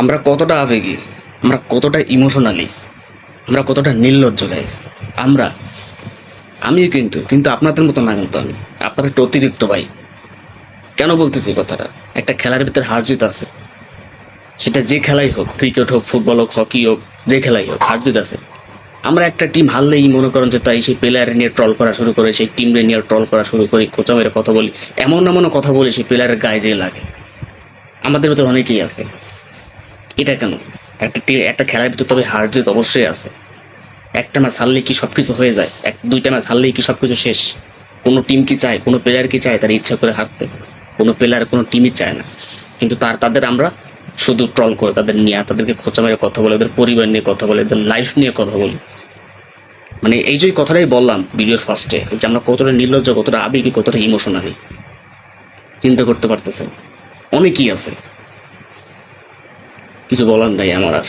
আমরা কতটা আবেগী, আমরা কতটা ইমোশনালি আমরা কতটা নির্লজ্জ গাইস আমরা, আমিও কিন্তু কিন্তু আপনাদের মতো না কিন্তু আমি, আপনার একটু অতিরিক্ত ভাই। কেন বলতেছি কথাটা? একটা খেলার ভিতরে হার জিত আছে। সেটা যে খেলাই হোক ক্রিকেট হোক ফুটবল হোক হকি হোক, যে খেলাই হোক হার জিত আছে। আমরা একটা টিম হারলেই মনে করেন যে তাই সেই প্লেয়ার নিয়ে ট্রল করা শুরু করে, সেই টিম নিয়ে ট্রল করা শুরু করি, খোঁচা মেরে কথা বলি, এমন এমন কথা বলি সেই প্লেয়ারের গায়ে যে লাগে। আমাদের ভিতরে অনেকেই আছে। এটা কেন? একটা একটা খেলার ভিতর তবে হার জিত অবশ্যই আছে। একটা ম্যাচ হারলেই কি সব কিছু হয়ে যায়? এক দুইটা ম্যাচ হারলেই কি সব কিছু শেষ? কোনো টিম কি চায়? কোনো প্লেয়ার কি চায়? তার ইচ্ছা করে হারতে। কোনো প্লেয়ার কোনো টিমই চায় না। কিন্তু তার তাদের আমরা শুধু ট্রল করে, তাদের নিয়ে, তাদেরকে খোঁচা মেরে কথা বলে, ওদের পরিবার নিয়ে কথা বলে, ওদের লাইফ নিয়ে কথা বলি। মানে এই যে কথাটাই বললাম ভিডিওর ফার্স্টে যে আমরা কতটা নির্লজ্জ, কতটা আবেগী, কতটা ইমোশনালি চিন্তা করতে পারতেছেন। অনেকই আছে। কিছু বলার নাই আমার আর।